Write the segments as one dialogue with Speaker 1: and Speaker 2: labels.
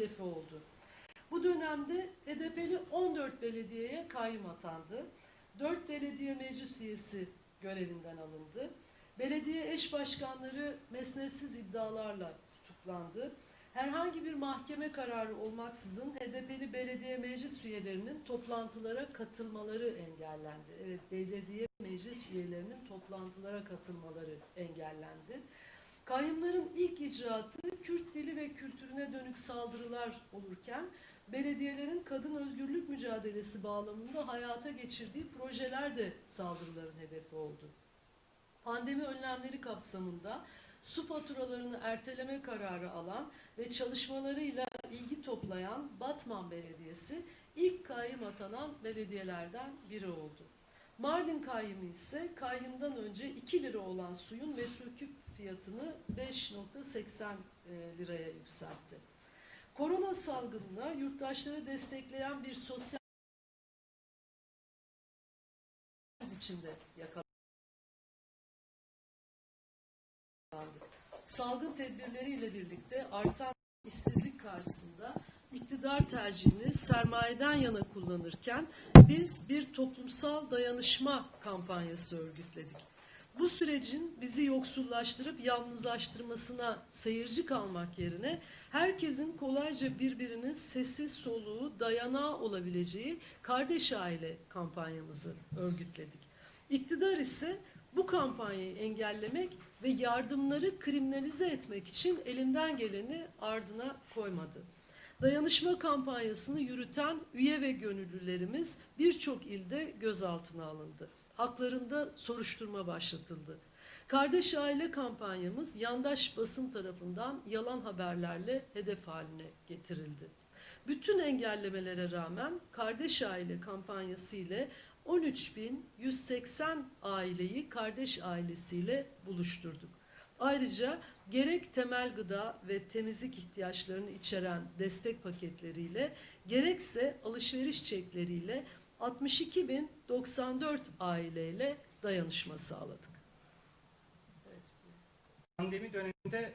Speaker 1: hedefi oldu. Bu dönemde HDP'li 14 belediyeye kayyum atandı. 4 belediye meclis üyesi görevinden alındı. Belediye eş başkanları mesnetsiz iddialarla tutuklandı. Herhangi bir mahkeme kararı olmaksızın HDP'li belediye meclis üyelerinin toplantılara katılmaları engellendi. Evet, belediye meclis üyelerinin toplantılara katılmaları engellendi. Kayyumların ilk icraatı Kürt dili ve kültürüne dönük saldırılar olurken belediyelerin kadın özgürlük mücadelesi bağlamında hayata geçirdiği projeler de saldırıların hedefi oldu. Pandemi önlemleri kapsamında su faturalarını erteleme kararı alan ve çalışmalarıyla ilgi toplayan Batman Belediyesi ilk kayyum atanan belediyelerden biri oldu. Mardin kayyumu ise kayyumdan önce 2 lira olan suyun metreküp fiyatını 5.80 e, liraya yükseltti. Korona salgınına yurttaşları destekleyen bir sosyal içinde yakalandık. Salgın tedbirleriyle birlikte artan işsizlik karşısında iktidar tercihini sermayeden yana kullanırken biz bir toplumsal dayanışma kampanyası örgütledik. Bu sürecin bizi yoksullaştırıp yalnızlaştırmasına seyirci kalmak yerine herkesin kolayca birbirinin sessiz soluğu, dayanağı olabileceği kardeş aile kampanyamızı örgütledik. İktidar ise bu kampanyayı engellemek ve yardımları kriminalize etmek için elinden geleni ardına koymadı. Dayanışma kampanyasını yürüten üye ve gönüllülerimiz birçok ilde gözaltına alındı. Haklarında soruşturma başlatıldı. Kardeş aile kampanyamız yandaş basın tarafından yalan haberlerle hedef haline getirildi. Bütün engellemelere rağmen kardeş aile kampanyası ile 13.180 aileyi kardeş ailesiyle buluşturduk. Ayrıca gerek temel gıda ve temizlik ihtiyaçlarını içeren destek paketleriyle gerekse alışveriş çekleriyle 62.094 aileyle dayanışma sağladık.
Speaker 2: Pandemi döneminde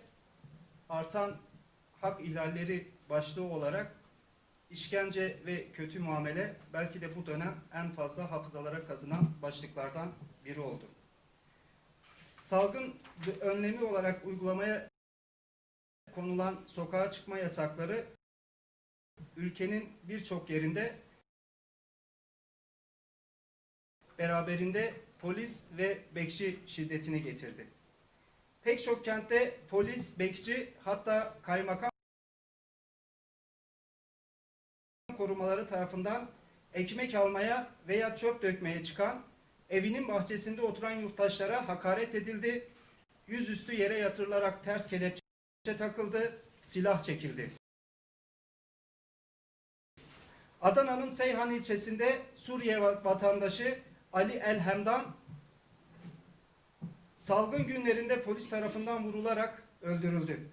Speaker 2: artan hak ihlalleri başlığı olarak işkence ve kötü muamele belki de bu dönem en fazla hafızalara kazınan başlıklardan biri oldu. Salgın önlemi olarak uygulamaya konulan sokağa çıkma yasakları ülkenin birçok yerinde beraberinde polis ve bekçi şiddetini getirdi. Pek çok kentte polis, bekçi hatta kaymakam korumaları tarafından ekmek almaya veya çöp dökmeye çıkan, evinin bahçesinde oturan yurttaşlara hakaret edildi, yüzüstü yere yatırılarak ters kelepçe takıldı, silah çekildi. Adana'nın Seyhan ilçesinde Suriye vatandaşı Ali Elhemdan salgın günlerinde polis tarafından vurularak öldürüldü.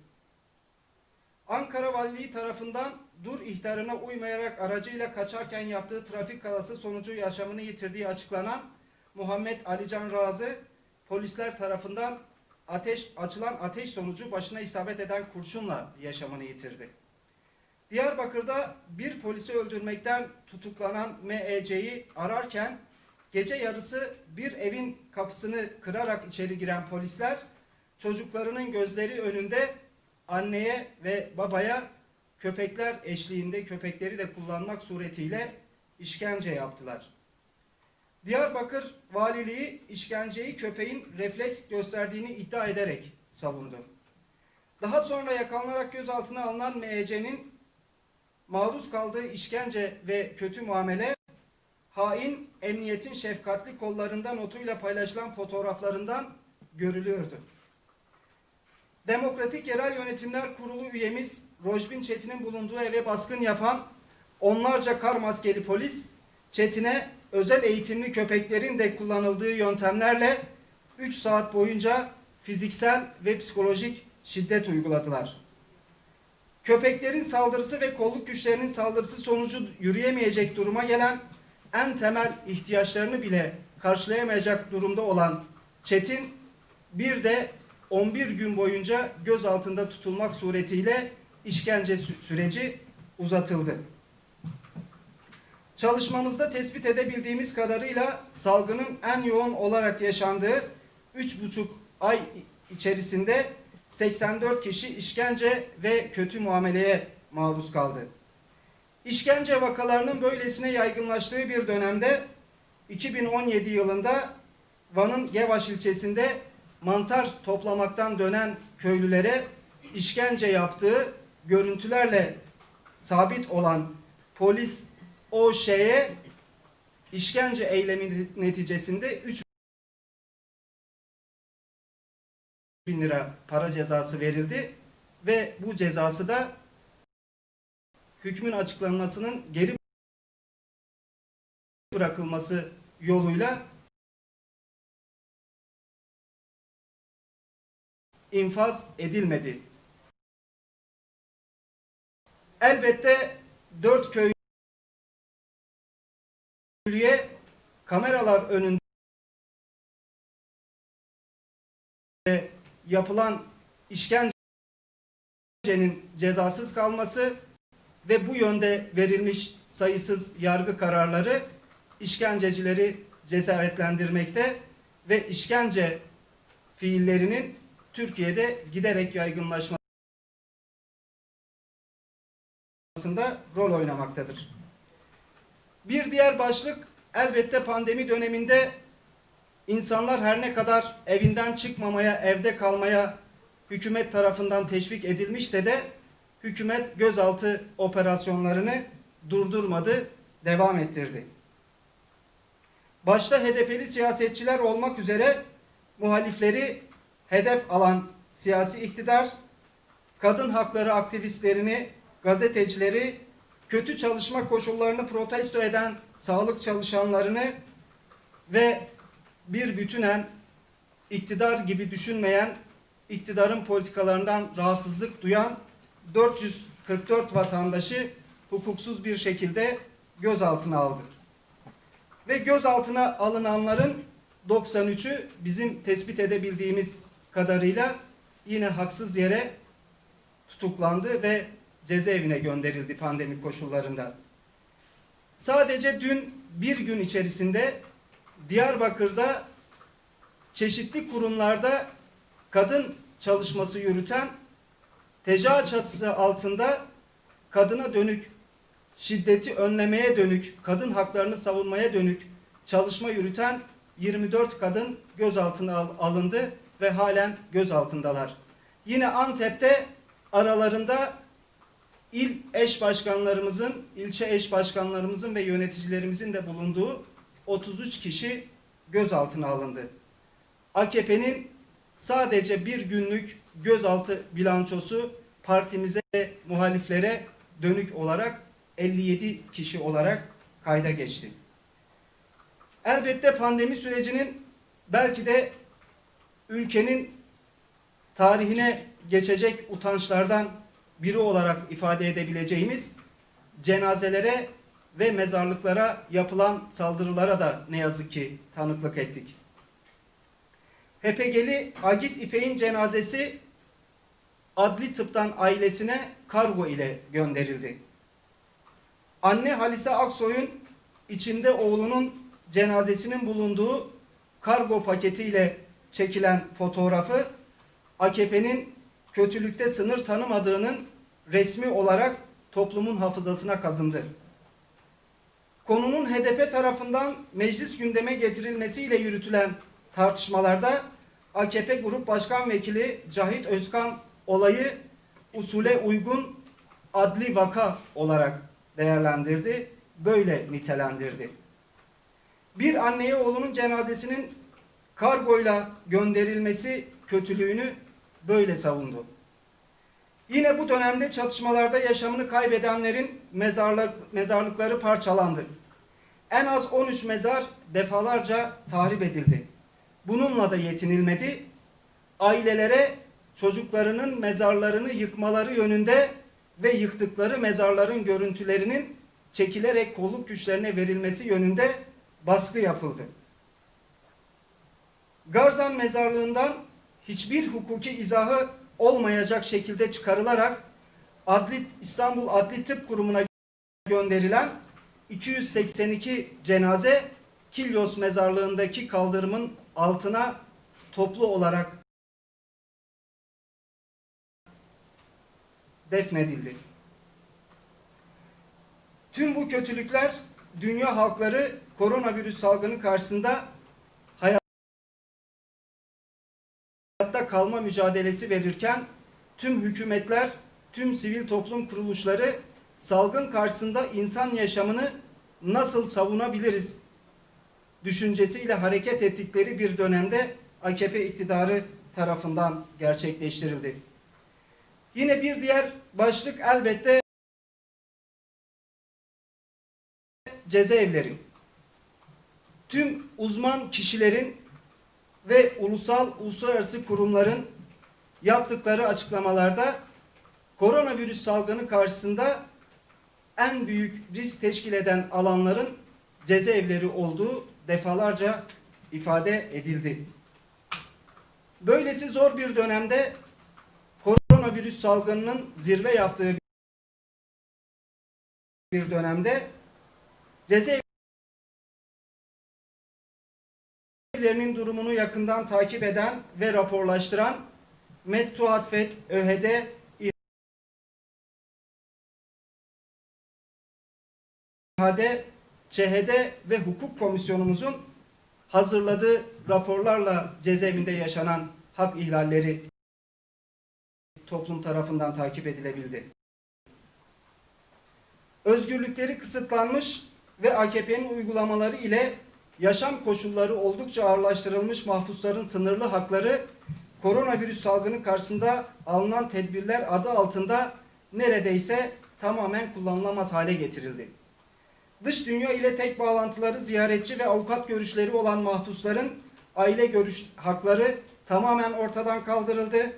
Speaker 2: Ankara Valiliği tarafından dur ihtarına uymayarak aracıyla kaçarken yaptığı trafik kazası sonucu yaşamını yitirdiği açıklanan Muhammed Alican Razı polisler tarafından ateş açılan ateş sonucu başına isabet eden kurşunla yaşamını yitirdi. Diyarbakır'da bir polisi öldürmekten tutuklanan MEC'yi ararken gece yarısı bir evin kapısını kırarak içeri giren polisler çocuklarının gözleri önünde anneye ve babaya köpekler eşliğinde köpekleri de kullanmak suretiyle işkence yaptılar. Diyarbakır Valiliği işkenceyi köpeğin refleks gösterdiğini iddia ederek savundu. Daha sonra yakalanarak gözaltına alınan MEC'nin maruz kaldığı işkence ve kötü muamele hain emniyetin şefkatli kollarından notuyla paylaşılan fotoğraflarından görülüyordu. Demokratik Yerel Yönetimler Kurulu üyemiz Rojbin Çetin'in bulunduğu eve baskın yapan onlarca kar maskeli polis Çetin'e özel eğitimli köpeklerin de kullanıldığı yöntemlerle 3 saat boyunca fiziksel ve psikolojik şiddet uyguladılar. Köpeklerin saldırısı ve kolluk güçlerinin saldırısı sonucu yürüyemeyecek duruma gelen en temel ihtiyaçlarını bile karşılayamayacak durumda olan Çetin bir de 11 gün boyunca gözaltında tutulmak suretiyle işkence sü- süreci uzatıldı. Çalışmamızda tespit edebildiğimiz kadarıyla salgının en yoğun olarak yaşandığı 3,5 ay içerisinde 84 kişi işkence ve kötü muameleye maruz kaldı. İşkence vakalarının böylesine yaygınlaştığı bir dönemde 2017 yılında Van'ın Gevaş ilçesinde mantar toplamaktan dönen köylülere işkence yaptığı görüntülerle sabit olan polis o şeye işkence eylemi neticesinde 3 bin lira para cezası verildi ve bu cezası da hükmün açıklanmasının geri bırakılması yoluyla infaz edilmedi. Elbette dört köylüye kameralar önünde yapılan işkencenin cezasız kalması ve bu yönde verilmiş sayısız yargı kararları işkencecileri cesaretlendirmekte ve işkence fiillerinin Türkiye'de giderek yaygınlaşmasında rol oynamaktadır. Bir diğer başlık elbette pandemi döneminde insanlar her ne kadar evinden çıkmamaya, evde kalmaya hükümet tarafından teşvik edilmişse de hükümet gözaltı operasyonlarını durdurmadı, devam ettirdi. Başta HDP'li siyasetçiler olmak üzere muhalifleri hedef alan siyasi iktidar, kadın hakları aktivistlerini, gazetecileri, kötü çalışma koşullarını protesto eden sağlık çalışanlarını ve bir bütünen iktidar gibi düşünmeyen, iktidarın politikalarından rahatsızlık duyan 444 vatandaşı hukuksuz bir şekilde gözaltına aldı. Ve gözaltına alınanların 93'ü bizim tespit edebildiğimiz kadarıyla yine haksız yere tutuklandı ve cezaevine gönderildi pandemi koşullarında. Sadece dün bir gün içerisinde Diyarbakır'da çeşitli kurumlarda kadın çalışması yürüten teca çatısı altında kadına dönük şiddeti önlemeye dönük, kadın haklarını savunmaya dönük çalışma yürüten 24 kadın gözaltına al- alındı ve halen gözaltındalar. Yine Antep'te aralarında il eş başkanlarımızın, ilçe eş başkanlarımızın ve yöneticilerimizin de bulunduğu 33 kişi gözaltına alındı. AKP'nin sadece bir günlük gözaltı bilançosu partimize ve muhaliflere dönük olarak 57 kişi olarak kayda geçti. Elbette pandemi sürecinin belki de ülkenin tarihine geçecek utançlardan biri olarak ifade edebileceğimiz cenazelere ve mezarlıklara yapılan saldırılara da ne yazık ki tanıklık ettik. HPG'li Agit İpek'in cenazesi adli tıptan ailesine kargo ile gönderildi. Anne Halise Aksoy'un içinde oğlunun cenazesinin bulunduğu kargo paketiyle çekilen fotoğrafı AKP'nin kötülükte sınır tanımadığının resmi olarak toplumun hafızasına kazındı. Konunun HDP tarafından meclis gündeme getirilmesiyle yürütülen tartışmalarda AKP Grup Başkan Vekili Cahit Özkan olayı usule uygun adli vaka olarak değerlendirdi, böyle nitelendirdi. Bir anneye oğlunun cenazesinin kargoyla gönderilmesi kötülüğünü böyle savundu. Yine bu dönemde çatışmalarda yaşamını kaybedenlerin mezarlık, mezarlıkları parçalandı. En az 13 mezar defalarca tahrip edildi. Bununla da yetinilmedi. Ailelere çocuklarının mezarlarını yıkmaları yönünde ve yıktıkları mezarların görüntülerinin çekilerek kolluk güçlerine verilmesi yönünde baskı yapıldı. Garzan mezarlığından hiçbir hukuki izahı olmayacak şekilde çıkarılarak Adli İstanbul Adli Tıp Kurumu'na gönderilen 282 cenaze Kilyos mezarlığındaki kaldırımın altına toplu olarak defnedildi. Tüm bu kötülükler dünya halkları koronavirüs salgını karşısında kalma mücadelesi verirken tüm hükümetler, tüm sivil toplum kuruluşları salgın karşısında insan yaşamını nasıl savunabiliriz düşüncesiyle hareket ettikleri bir dönemde AKP iktidarı tarafından gerçekleştirildi. Yine bir diğer başlık elbette cezaevleri. Tüm uzman kişilerin ve ulusal uluslararası kurumların yaptıkları açıklamalarda koronavirüs salgını karşısında en büyük risk teşkil eden alanların cezaevleri olduğu defalarca ifade edildi. Böylesi zor bir dönemde koronavirüs salgınının zirve yaptığı bir dönemde cezaevlerinin durumunu yakından takip eden ve raporlaştıran Mettuatfet, ÖHD, İHAD, ÇHD ve Hukuk Komisyonumuzun hazırladığı raporlarla cezaevinde yaşanan hak ihlalleri toplum tarafından takip edilebildi. Özgürlükleri kısıtlanmış ve AKP'nin uygulamaları ile yaşam koşulları oldukça ağırlaştırılmış mahpusların sınırlı hakları koronavirüs salgını karşısında alınan tedbirler adı altında neredeyse tamamen kullanılamaz hale getirildi. Dış dünya ile tek bağlantıları ziyaretçi ve avukat görüşleri olan mahpusların aile görüş hakları tamamen ortadan kaldırıldı.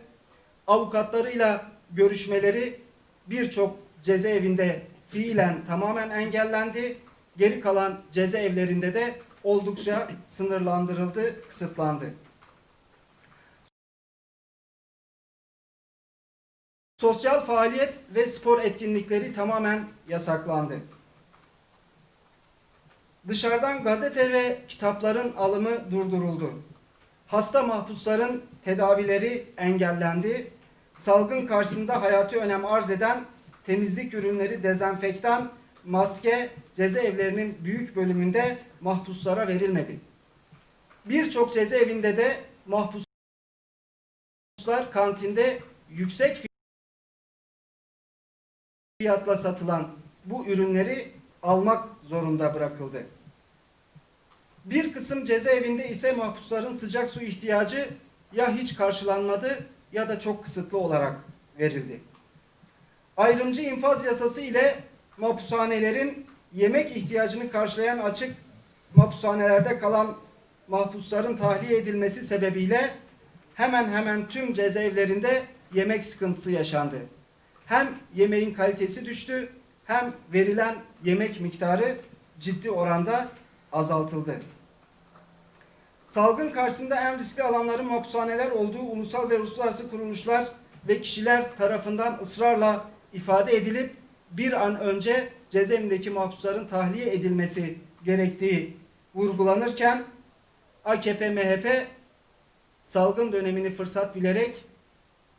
Speaker 2: Avukatlarıyla görüşmeleri birçok cezaevinde fiilen tamamen engellendi. Geri kalan cezaevlerinde de oldukça sınırlandırıldı, kısıtlandı. Sosyal faaliyet ve spor etkinlikleri tamamen yasaklandı. Dışarıdan gazete ve kitapların alımı durduruldu. Hasta mahpusların tedavileri engellendi. Salgın karşısında hayati önem arz eden temizlik ürünleri, dezenfektan, maske cezaevlerinin büyük bölümünde mahpuslara verilmedi. Birçok cezaevinde de mahpuslar kantinde yüksek fiyatla satılan bu ürünleri almak zorunda bırakıldı. Bir kısım cezaevinde ise mahpusların sıcak su ihtiyacı ya hiç karşılanmadı ya da çok kısıtlı olarak verildi. Ayrımcı infaz yasası ile mahpushanelerin yemek ihtiyacını karşılayan açık mahpushanelerde kalan mahpusların tahliye edilmesi sebebiyle hemen hemen tüm cezaevlerinde yemek sıkıntısı yaşandı. Hem yemeğin kalitesi düştü hem verilen yemek miktarı ciddi oranda azaltıldı. Salgın karşısında en riskli alanların mahpushaneler olduğu ulusal ve uluslararası kuruluşlar ve kişiler tarafından ısrarla ifade edilip bir an önce cezaevindeki mahpusların tahliye edilmesi gerektiği vurgulanırken AKP MHP salgın dönemini fırsat bilerek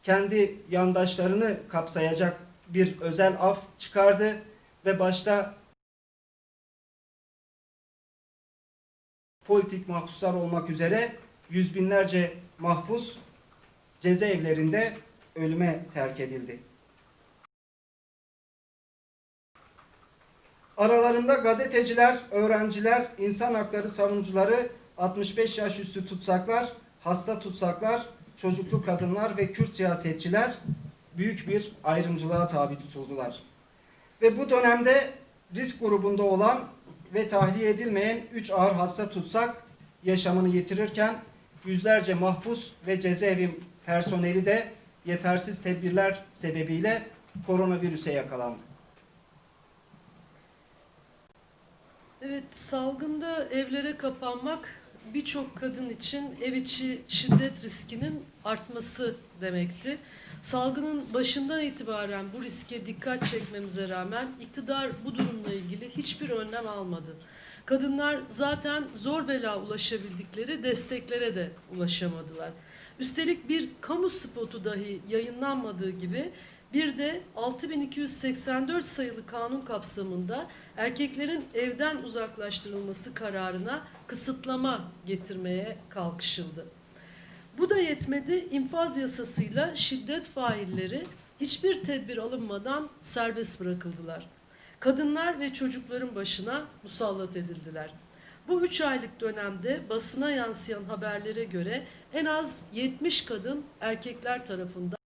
Speaker 2: kendi yandaşlarını kapsayacak bir özel af çıkardı ve başta politik mahpuslar olmak üzere yüz binlerce mahpus cezaevlerinde ölüme terk edildi. Aralarında gazeteciler, öğrenciler, insan hakları savunucuları, 65 yaş üstü tutsaklar, hasta tutsaklar, çocuklu kadınlar ve Kürt siyasetçiler büyük bir ayrımcılığa tabi tutuldular. Ve bu dönemde risk grubunda olan ve tahliye edilmeyen 3 ağır hasta tutsak yaşamını yitirirken yüzlerce mahpus ve cezaevi personeli de yetersiz tedbirler sebebiyle koronavirüse yakalandı.
Speaker 1: Evet, salgında evlere kapanmak birçok kadın için ev içi şiddet riskinin artması demekti. Salgının başından itibaren bu riske dikkat çekmemize rağmen iktidar bu durumla ilgili hiçbir önlem almadı. Kadınlar zaten zor bela ulaşabildikleri desteklere de ulaşamadılar. Üstelik bir kamu spotu dahi yayınlanmadığı gibi bir de 6284 sayılı kanun kapsamında erkeklerin evden uzaklaştırılması kararına kısıtlama getirmeye kalkışıldı. Bu da yetmedi. İnfaz yasasıyla şiddet failleri hiçbir tedbir alınmadan serbest bırakıldılar. Kadınlar ve çocukların başına musallat edildiler. Bu üç aylık dönemde basına yansıyan haberlere göre en az 70 kadın erkekler tarafından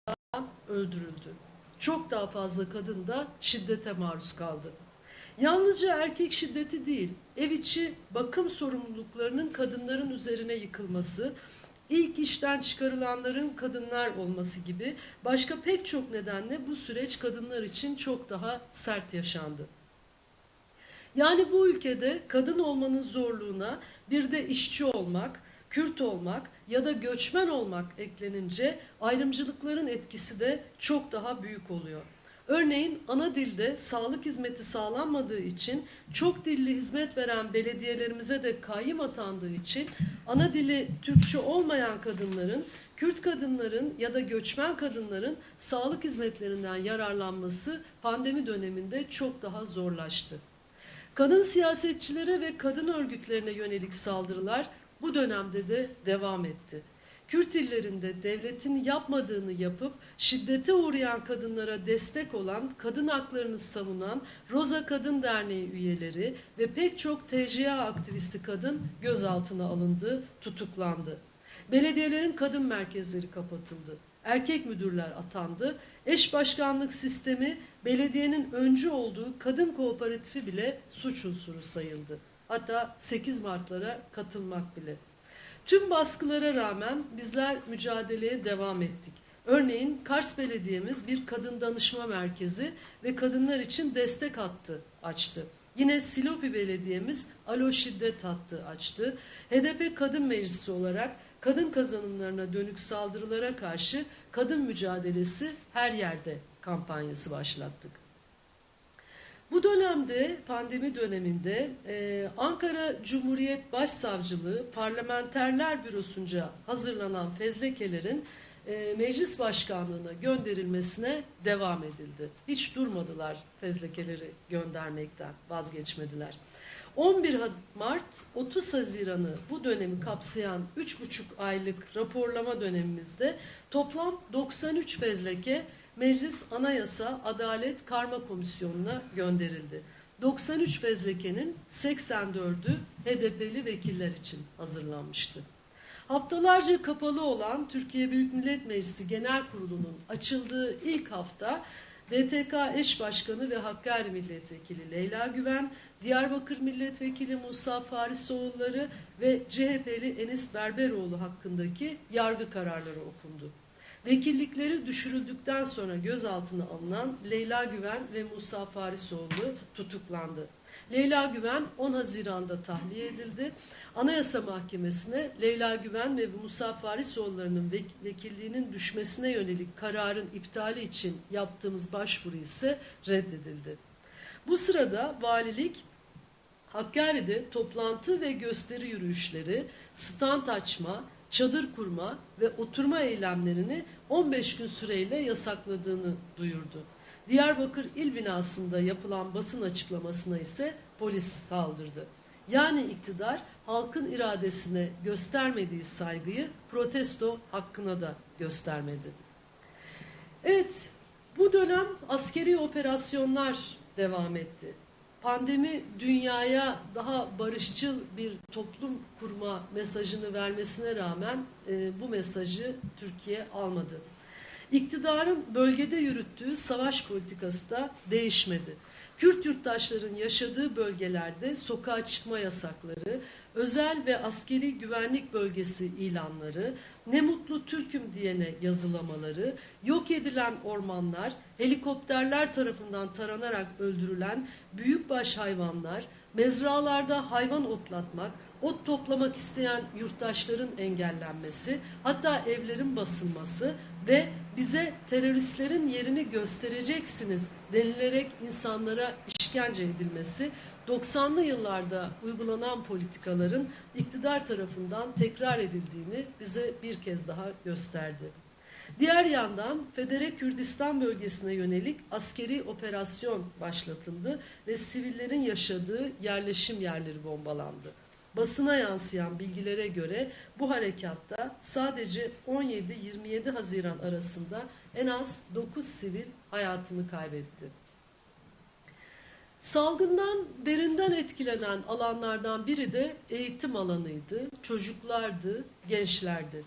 Speaker 1: öldürüldü. Çok daha fazla kadın da şiddete maruz kaldı. Yalnızca erkek şiddeti değil, ev içi bakım sorumluluklarının kadınların üzerine yıkılması, ilk işten çıkarılanların kadınlar olması gibi başka pek çok nedenle bu süreç kadınlar için çok daha sert yaşandı. Yani bu ülkede kadın olmanın zorluğuna bir de işçi olmak, Kürt olmak ya da göçmen olmak eklenince ayrımcılıkların etkisi de çok daha büyük oluyor. Örneğin ana dilde sağlık hizmeti sağlanmadığı için çok dilli hizmet veren belediyelerimize de kayyım atandığı için ana dili Türkçe olmayan kadınların, Kürt kadınların ya da göçmen kadınların sağlık hizmetlerinden yararlanması pandemi döneminde çok daha zorlaştı. Kadın siyasetçilere ve kadın örgütlerine yönelik saldırılar bu dönemde de devam etti. Kürt illerinde devletin yapmadığını yapıp şiddete uğrayan kadınlara destek olan, kadın haklarını savunan Roza Kadın Derneği üyeleri ve pek çok TCA aktivisti kadın gözaltına alındı, tutuklandı. Belediyelerin kadın merkezleri kapatıldı. Erkek müdürler atandı. Eş başkanlık sistemi belediyenin öncü olduğu kadın kooperatifi bile suç unsuru sayıldı. Hatta 8 Mart'lara katılmak bile. Tüm baskılara rağmen bizler mücadeleye devam ettik. Örneğin Kars Belediye'miz bir kadın danışma merkezi ve kadınlar için destek hattı açtı. Yine Silopi Belediye'miz Alo Şiddet hattı açtı. HDP Kadın Meclisi olarak kadın kazanımlarına dönük saldırılara karşı kadın mücadelesi her yerde kampanyası başlattık. Bu dönemde, pandemi döneminde e, Ankara Cumhuriyet Başsavcılığı Parlamenterler Bürosu'nca hazırlanan fezlekelerin e, meclis başkanlığına gönderilmesine devam edildi. Hiç durmadılar fezlekeleri göndermekten, vazgeçmediler. 11 Mart 30 Haziran'ı bu dönemi kapsayan 3,5 aylık raporlama dönemimizde toplam 93 fezleke Meclis Anayasa Adalet Karma Komisyonu'na gönderildi. 93 fezlekenin 84'ü HDP'li vekiller için hazırlanmıştı. Haftalarca kapalı olan Türkiye Büyük Millet Meclisi Genel Kurulu'nun açıldığı ilk hafta DTK eş başkanı ve Hakkari Milletvekili Leyla Güven, Diyarbakır Milletvekili Musa Farisoğulları ve CHP'li Enis Berberoğlu hakkındaki yargı kararları okundu. Vekillikleri düşürüldükten sonra gözaltına alınan Leyla Güven ve Musa Farisoğlu tutuklandı. Leyla Güven 10 Haziran'da tahliye edildi. Anayasa Mahkemesi'ne Leyla Güven ve Musa Farisoğulları'nın vek- vekilliğinin düşmesine yönelik kararın iptali için yaptığımız başvuru ise reddedildi. Bu sırada valilik Hakkari'de toplantı ve gösteri yürüyüşleri, stand açma, çadır kurma ve oturma eylemlerini 15 gün süreyle yasakladığını duyurdu. Diyarbakır İl binasında yapılan basın açıklamasına ise polis saldırdı. Yani iktidar halkın iradesine göstermediği saygıyı protesto hakkına da göstermedi. Evet, bu dönem askeri operasyonlar devam etti. Pandemi dünyaya daha barışçıl bir toplum kurma mesajını vermesine rağmen e, bu mesajı Türkiye almadı. İktidarın bölgede yürüttüğü savaş politikası da değişmedi. Kürt yurttaşların yaşadığı bölgelerde sokağa çıkma yasakları, özel ve askeri güvenlik bölgesi ilanları, ne mutlu Türk'üm diyene yazılamaları, yok edilen ormanlar, helikopterler tarafından taranarak öldürülen büyükbaş hayvanlar, mezralarda hayvan otlatmak, ot toplamak isteyen yurttaşların engellenmesi, hatta evlerin basılması ve bize teröristlerin yerini göstereceksiniz denilerek insanlara işkence edilmesi 90'lı yıllarda uygulanan politikaların iktidar tarafından tekrar edildiğini bize bir kez daha gösterdi. Diğer yandan Federe Kürdistan bölgesine yönelik askeri operasyon başlatıldı ve sivillerin yaşadığı yerleşim yerleri bombalandı. Basına yansıyan bilgilere göre bu harekatta sadece 17-27 Haziran arasında en az 9 sivil hayatını kaybetti. Salgından derinden etkilenen alanlardan biri de eğitim alanıydı, çocuklardı, gençlerdi.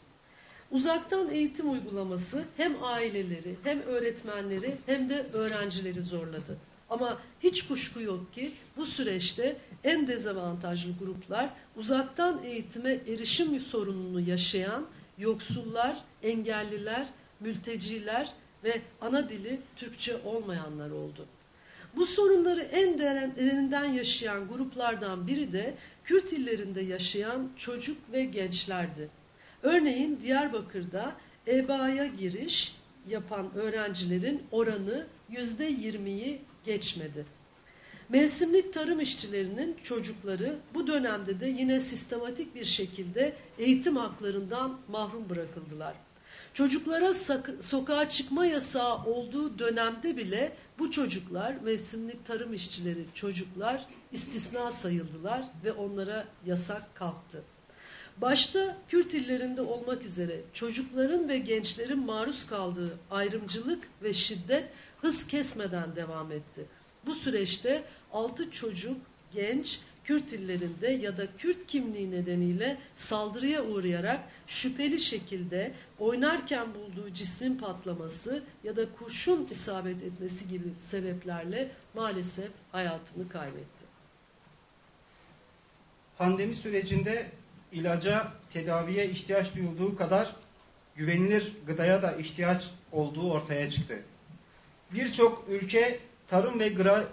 Speaker 1: Uzaktan eğitim uygulaması hem aileleri, hem öğretmenleri, hem de öğrencileri zorladı. Ama hiç kuşku yok ki bu süreçte en dezavantajlı gruplar uzaktan eğitime erişim sorununu yaşayan yoksullar, engelliler, mülteciler ve ana dili Türkçe olmayanlar oldu. Bu sorunları en derinden yaşayan gruplardan biri de Kürt illerinde yaşayan çocuk ve gençlerdi. Örneğin Diyarbakır'da EBA'ya giriş yapan öğrencilerin oranı yüzde yirmiyi geçmedi. Mevsimlik tarım işçilerinin çocukları bu dönemde de yine sistematik bir şekilde eğitim haklarından mahrum bırakıldılar. Çocuklara sokağa çıkma yasağı olduğu dönemde bile bu çocuklar, mevsimlik tarım işçileri çocuklar istisna sayıldılar ve onlara yasak kalktı. Başta Kürt illerinde olmak üzere çocukların ve gençlerin maruz kaldığı ayrımcılık ve şiddet hız kesmeden devam etti. Bu süreçte 6 çocuk, genç, Kürt illerinde ya da Kürt kimliği nedeniyle saldırıya uğrayarak şüpheli şekilde oynarken bulduğu cismin patlaması ya da kurşun isabet etmesi gibi sebeplerle maalesef hayatını kaybetti.
Speaker 2: Pandemi sürecinde ilaca, tedaviye ihtiyaç duyulduğu kadar güvenilir gıdaya da ihtiyaç olduğu ortaya çıktı. Birçok ülke tarım ve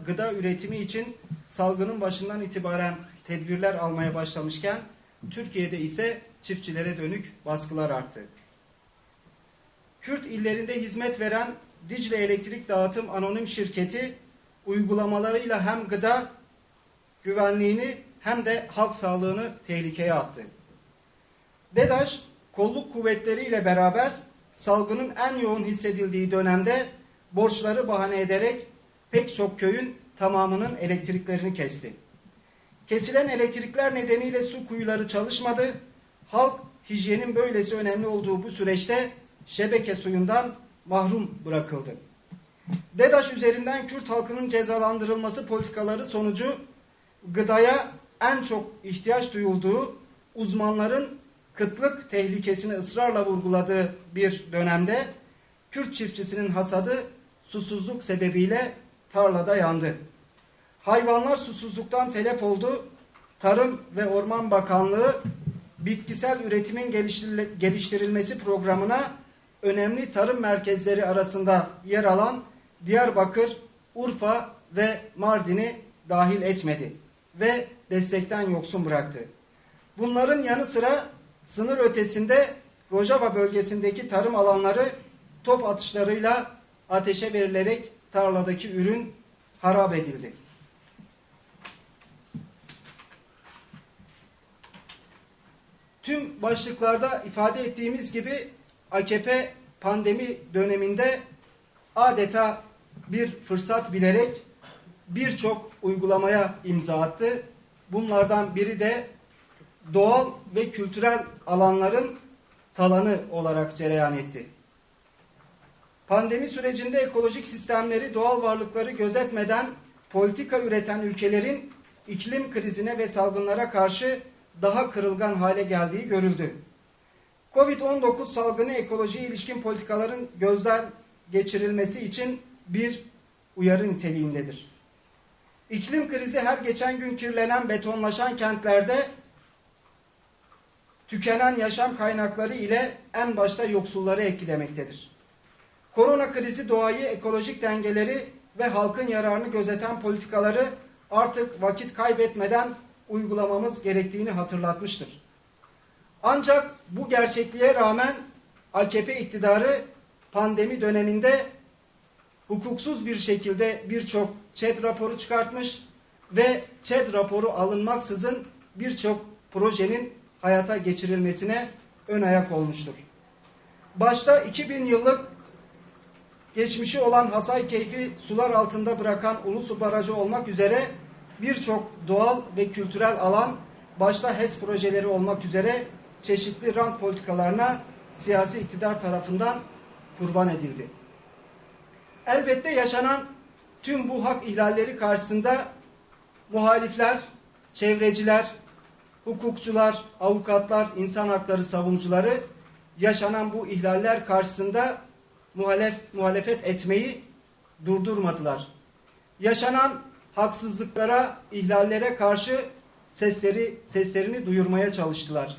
Speaker 2: gıda üretimi için salgının başından itibaren tedbirler almaya başlamışken Türkiye'de ise çiftçilere dönük baskılar arttı. Kürt illerinde hizmet veren Dicle Elektrik Dağıtım Anonim Şirketi uygulamalarıyla hem gıda güvenliğini hem de halk sağlığını tehlikeye attı. DEDAŞ kolluk kuvvetleriyle beraber salgının en yoğun hissedildiği dönemde borçları bahane ederek pek çok köyün tamamının elektriklerini kesti. Kesilen elektrikler nedeniyle su kuyuları çalışmadı. Halk hijyenin böylesi önemli olduğu bu süreçte şebeke suyundan mahrum bırakıldı. DEDAŞ üzerinden Kürt halkının cezalandırılması politikaları sonucu gıdaya en çok ihtiyaç duyulduğu uzmanların kıtlık tehlikesini ısrarla vurguladığı bir dönemde Kürt çiftçisinin hasadı susuzluk sebebiyle tarlada yandı. Hayvanlar susuzluktan telef oldu. Tarım ve Orman Bakanlığı bitkisel üretimin geliştirilmesi programına önemli tarım merkezleri arasında yer alan Diyarbakır, Urfa ve Mardin'i dahil etmedi ve destekten yoksun bıraktı. Bunların yanı sıra sınır ötesinde Rojava bölgesindeki tarım alanları top atışlarıyla ateşe verilerek tarladaki ürün harap edildi. Tüm başlıklarda ifade ettiğimiz gibi AKP pandemi döneminde adeta bir fırsat bilerek birçok uygulamaya imza attı. Bunlardan biri de doğal ve kültürel alanların talanı olarak cereyan etti. Pandemi sürecinde ekolojik sistemleri, doğal varlıkları gözetmeden politika üreten ülkelerin iklim krizine ve salgınlara karşı daha kırılgan hale geldiği görüldü. Covid-19 salgını ekolojiye ilişkin politikaların gözden geçirilmesi için bir uyarı niteliğindedir. İklim krizi her geçen gün kirlenen, betonlaşan kentlerde tükenen yaşam kaynakları ile en başta yoksulları etkilemektedir. Korona krizi doğayı, ekolojik dengeleri ve halkın yararını gözeten politikaları artık vakit kaybetmeden uygulamamız gerektiğini hatırlatmıştır. Ancak bu gerçekliğe rağmen AKP iktidarı pandemi döneminde hukuksuz bir şekilde birçok ÇED raporu çıkartmış ve ÇED raporu alınmaksızın birçok projenin hayata geçirilmesine ön ayak olmuştur. Başta 2000 yıllık geçmişi olan Hasay Keyfi sular altında bırakan Ulusu Barajı olmak üzere birçok doğal ve kültürel alan başta HES projeleri olmak üzere çeşitli rant politikalarına siyasi iktidar tarafından kurban edildi. Elbette yaşanan tüm bu hak ihlalleri karşısında muhalifler, çevreciler, hukukçular, avukatlar, insan hakları savunucuları yaşanan bu ihlaller karşısında muhalef, muhalefet etmeyi durdurmadılar. Yaşanan haksızlıklara, ihlallere karşı sesleri seslerini duyurmaya çalıştılar.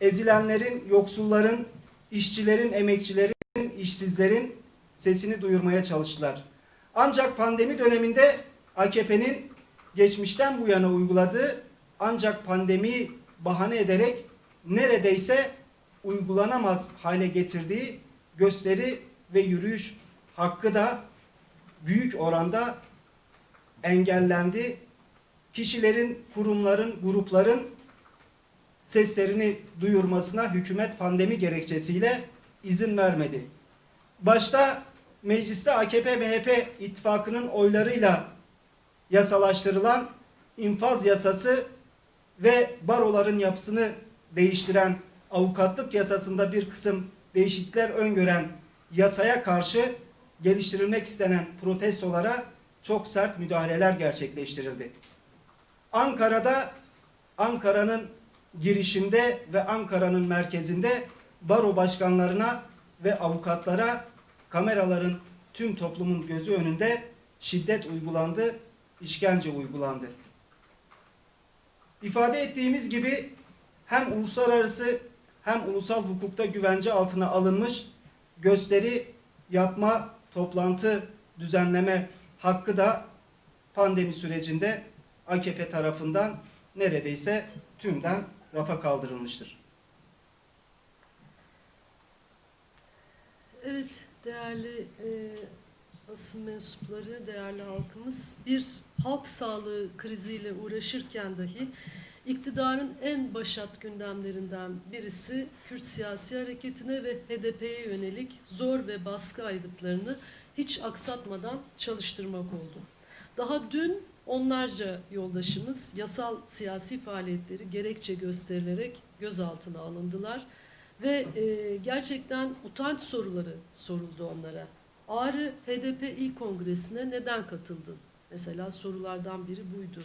Speaker 2: Ezilenlerin, yoksulların, işçilerin, emekçilerin, işsizlerin sesini duyurmaya çalıştılar. Ancak pandemi döneminde AKP'nin geçmişten bu yana uyguladığı ancak pandemiyi bahane ederek neredeyse uygulanamaz hale getirdiği gösteri ve yürüyüş hakkı da büyük oranda engellendi. Kişilerin, kurumların, grupların seslerini duyurmasına hükümet pandemi gerekçesiyle izin vermedi. Başta mecliste AKP-MHP ittifakının oylarıyla yasalaştırılan infaz yasası ve baroların yapısını değiştiren avukatlık yasasında bir kısım değişiklikler öngören yasaya karşı geliştirilmek istenen protestolara çok sert müdahaleler gerçekleştirildi. Ankara'da Ankara'nın girişinde ve Ankara'nın merkezinde baro başkanlarına ve avukatlara kameraların tüm toplumun gözü önünde şiddet uygulandı, işkence uygulandı. İfade ettiğimiz gibi hem uluslararası hem ulusal hukukta güvence altına alınmış gösteri yapma, toplantı düzenleme hakkı da pandemi sürecinde AKP tarafından neredeyse tümden rafa kaldırılmıştır.
Speaker 1: Evet, değerli e, basın mensupları, değerli halkımız, bir halk sağlığı kriziyle uğraşırken dahi iktidarın en başat gündemlerinden birisi Kürt siyasi hareketine ve HDP'ye yönelik zor ve baskı aygıtlarını hiç aksatmadan çalıştırmak oldu. Daha dün onlarca yoldaşımız yasal siyasi faaliyetleri gerekçe gösterilerek gözaltına alındılar ve e, gerçekten utanç soruları soruldu onlara. Ağrı HDP İl Kongresi'ne neden katıldın? Mesela sorulardan biri buydu.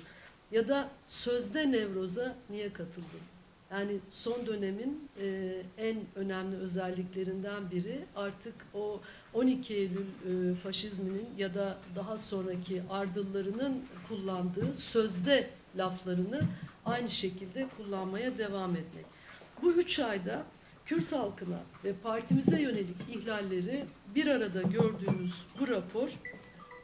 Speaker 1: Ya da sözde Nevroz'a niye katıldın? Yani son dönemin e, en önemli özelliklerinden biri artık o 12 Eylül e, faşizminin ya da daha sonraki ardıllarının kullandığı sözde laflarını aynı şekilde kullanmaya devam etmek. Bu üç ayda Kürt halkına ve partimize yönelik ihlalleri bir arada gördüğümüz bu rapor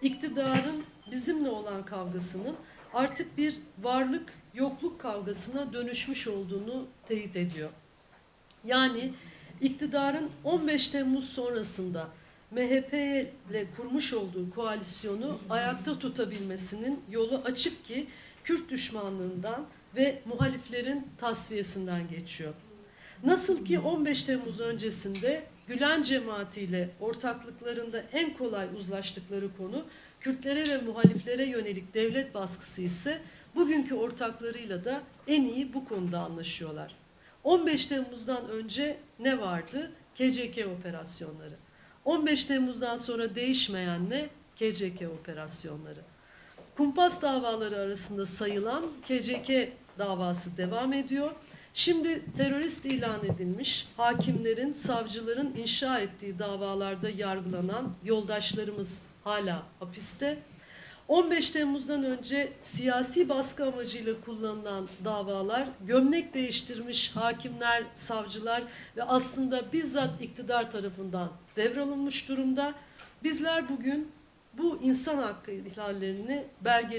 Speaker 1: iktidarın bizimle olan kavgasının artık bir varlık yokluk kavgasına dönüşmüş olduğunu teyit ediyor. Yani iktidarın 15 Temmuz sonrasında MHP ile kurmuş olduğu koalisyonu ayakta tutabilmesinin yolu açık ki Kürt düşmanlığından ve muhaliflerin tasfiyesinden geçiyor. Nasıl ki 15 Temmuz öncesinde Gülen cemaatiyle ortaklıklarında en kolay uzlaştıkları konu Kürtlere ve muhaliflere yönelik devlet baskısı ise bugünkü ortaklarıyla da en iyi bu konuda anlaşıyorlar. 15 Temmuz'dan önce ne vardı? KCK operasyonları. 15 Temmuz'dan sonra değişmeyen ne? KCK operasyonları. Kumpas davaları arasında sayılan KCK davası devam ediyor. Şimdi terörist ilan edilmiş hakimlerin, savcıların inşa ettiği davalarda yargılanan yoldaşlarımız hala hapiste. 15 Temmuz'dan önce siyasi baskı amacıyla kullanılan davalar, gömlek değiştirmiş hakimler, savcılar ve aslında bizzat iktidar tarafından devralınmış durumda. Bizler bugün bu insan hakkı ihlallerini belgeledik.